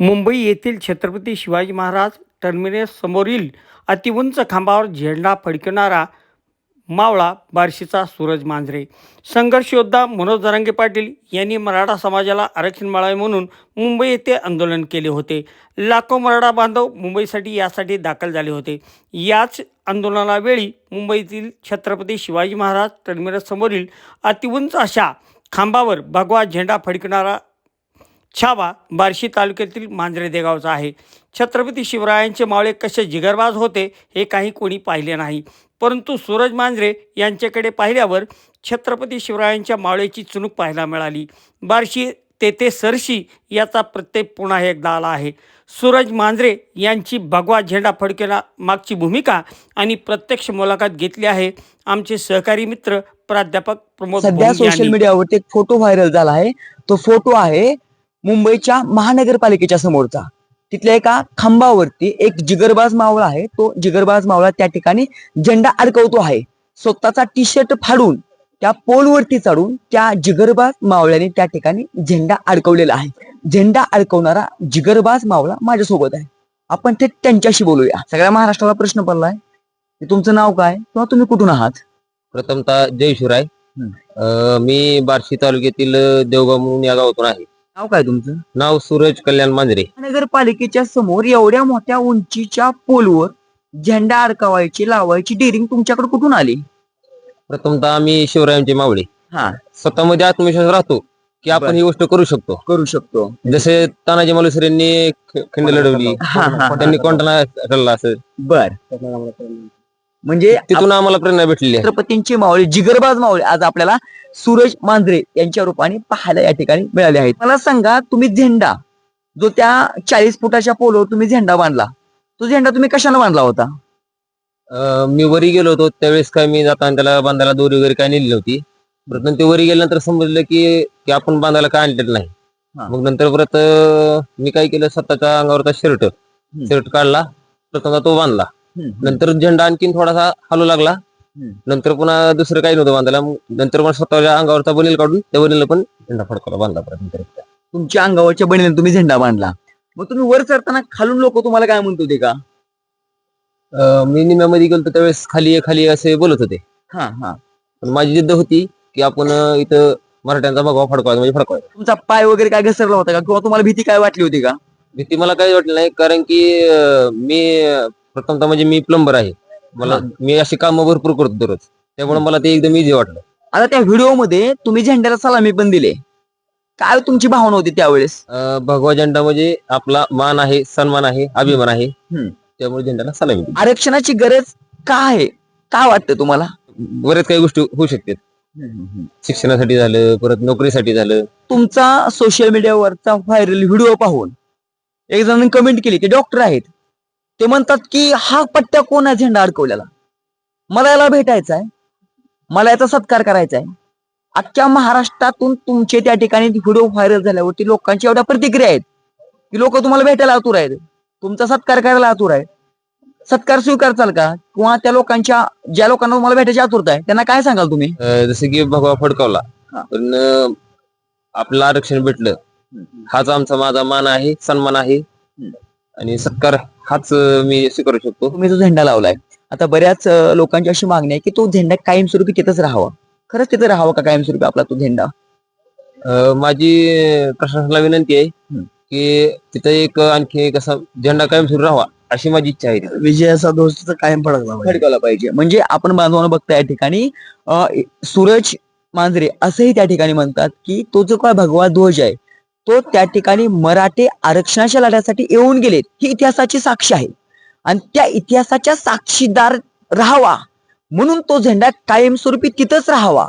मुंबई येथील छत्रपती शिवाजी महाराज टर्मिनस समोरील अतिउंच खांबावर झेंडा फडकवणारा मावळा बार्शीचा सूरज मांजरे. संघर्षयोद्धा मनोज दरंगे पाटील यांनी मराठा समाजाला आरक्षण मिळावे म्हणून मुंबई येथे आंदोलन केले होते. लाखो मराठा बांधव मुंबईसाठी यासाठी दाखल झाले होते. याच आंदोलनावेळी मुंबईतील छत्रपती शिवाजी महाराज टर्मिनससमोरील अतिउंच अशा खांबावर भगवा झेंडा फडकणारा छावा बार्शी तालुक्यातील मांजरे देगावचा आहे. छत्रपती शिवरायांचे मावळे कसे जिगरबाज होते हे काही कोणी पाहिले नाही. परंतु सूरज मांजरे यांच्याकडे पाहिल्यावर छत्रपती शिवरायांच्या मावळेची चुणूक पाहायला मिळाली. बार्शी तेथे सरशी याचा प्रत्यय पुन्हा एकदा आला आहे. सूरज मांजरे यांची भगवा झेंडा फडकेला मागची भूमिका आणि प्रत्यक्ष मुलाखत घेतली आहे. आमचे सहकारी मित्र प्राध्यापक प्रमोद सध्या सोशल. मीडियावरती एक फोटो व्हायरल झाला आहे. तो फोटो आहे मुंबईच्या महानगरपालिकेच्या समोरचा. तिथल्या एका खांबावरती एक जिगरबाज मावळा आहे. तो जिगरबाज मावळा त्या ठिकाणी झेंडा अडकवतो आहे. स्वतःचा टी शर्ट फाडून त्या पोलवरती चढून त्या जिगरबाज मावळ्याने त्या ठिकाणी झेंडा अडकवलेला आहे. झेंडा अडकवणारा जिगरबाज मावळा माझ्यासोबत आहे. आपण ते त्यांच्याशी बोलूया. सगळ्या महाराष्ट्राला प्रश्न पडलाय. की तुमचं नाव काय? किंवा तुम्ही कुठून आहात? प्रथमतः जय शिवराय. मी बार्शी तालुक्यातील देवगाव म्हणून या गावातून आहे. नाव काय तुमचं? नाव सूरज कल्याण मांजरे. नगरपालिकेच्या समोर एवढ्या मोठ्या उंचीच्या पोलवर झेंडा अडकवायची लावायची डेअरिंग तुमच्याकडे कुठून आली? प्रथमतः आम्ही शिवरायांचे मावळे. हा. स्वतःमध्ये आत्मविश्वास राहतो की आपण बर. ही गोष्ट करू शकतो. करू शकतो. जसे तानाजी मालुसरे यांनी ख- खिंड लढवली. हा, हा. त्यांनी कोणता ठरला असं बर. म्हणजे तिथून आम्हाला प्रेरणा भेटलेली आहे. छत्रपतींचे मावळे जिगरबाज मावळे आज आपल्याला सूरज मांजरे यांच्या रूपाने पाहायला या ठिकाणी मिळाले आहेत. मला सांगा तुम्ही झेंडा जो त्या चाळीस फुटाच्या पोलवर तुम्ही झेंडा बांधला तो झेंडा तुम्ही कशाला बांधला होता? अं, मी वरी गेलो होतो त्यावेळेस काय मी जाताना त्याला बांधायला दोरी वगैरे काय नेली नव्हती. परत ते वरी गेल्यानंतर समजलं की की आपण बांधायला काय आणलेलं नाही. हा. मग नंतर परत अं, मी काय केलं स्वतःच्या अंगावरचा शर्ट शर्ट काढला प्रथमतः तो बांधला. नंतर झेंडा आणखीन थोडासा हलू लागला. नंतर पुन्हा दुसरं काही नव्हतं बांधायला नंतर मग स्वतःच्या अंगावरचा बनेल काढून त्या बनेलला पण झेंडा फडकवला बांधला परत. तुमच्या अंगावरच्या बहिणीने तुम्ही झेंडा बांधला. मग तुम्ही वर चढताना खालून लोक तुम्हाला काय म्हणत होते का? मी निम्यामध्ये गेलो त्यावेळेस खाली खाली असे बोलत होते. हा हा. पण माझी जिद्द होती की आपण इथं मराठ्यांचा भगवा फडकवायचा म्हणजे फडकवायचा. तुमचा पाय वगैरे काय घसरला होता का? किंवा तुम्हाला भीती काय वाटली होती का? भीती मला काही वाटली नाही कारण की मी प्रथमतः म्हणजे मी प्लंबर आहे. मला. मी अशी कामं भरपूर करतो दररोज. त्यामुळे मला ते एकदम इझी वाटलं. आता त्या व्हिडिओमध्ये तुम्ही झेंड्याला सलामी पण दिले. काय तुमची भावना होती त्यावेळेस? अं, भगवा झेंडा म्हणजे आपला मान आहे सन्मान आहे अभिमान आहे. हम्म. त्यामुळे झेंड्याला सलामी दिली. आरक्षणाची गरज का आहे? काय वाटतं तुम्हाला? बरेच काही गोष्टी होऊ शकतात. शिक्षणासाठी झालं परत नोकरीसाठी झालं. तुमचा सोशल मीडियावरचा व्हायरल व्हिडिओ पाहून एक जण कमेंट केली ते डॉक्टर आहेत. ते म्हणतात की हा पट्ट्या कोण आहे झेंडा अडकवलेला? मला याला भेटायचा आहे मला याचा सत्कार करायचा आहे अख्ख्या महाराष्ट्रातून तुमचे त्या ठिकाणी व्हिडिओ व्हायरल झाल्यावरती लोकांची एवढ्या प्रतिक्रिया आहेत. की लोक तुम्हाला भेटायला आतुर आहेत. तुमचा सत्कार करायला आतुर आहे सत्कार स्वीकारचाल का? किंवा त्या लोकांच्या ज्या लोकांना तुम्हाला भेटायची आतुरता आहे त्यांना काय सांगाल तुम्ही? जसं की भगवा फडकावला. पण आपलं आरक्षण भेटलं. हाच आमचा माझा मान आहे सन्मान आहे. आणि सत्कार हाच मी स्वीकारू शकतो तुम्ही जो झेंडा लावलाय आता बऱ्याच लोकांची अशी मागणी आहे की तो झेंडा कायमस्वरूपी तिथंच राहावा खरंच तिथं राहावा का कायमस्वरूपी आपला तो झेंडा अं, माझी प्रशासनाला विनंती आहे. की तिथं एक आणखी एक असा झेंडा कायम सुरू राहावा अशी माझी इच्छा आहे. विजयाचा दोष तर कायम फडकला पाहिजे. फडकावला पाहिजे म्हणजे आपण बांधवांना बघता या ठिकाणी सूरज मांजरे असंही त्या ठिकाणी म्हणतात की तो जो काय भगवा ध्वज आहे तो त्या ठिकाणी मराठे आरक्षणाच्या लढ्यासाठी येऊन गेलेत ही इतिहासाची साक्षी आहे. आणि त्या इतिहासाच्या साक्षीदार राहावा. म्हणून तो झेंडा कायमस्वरूपी तिथंच राहावा.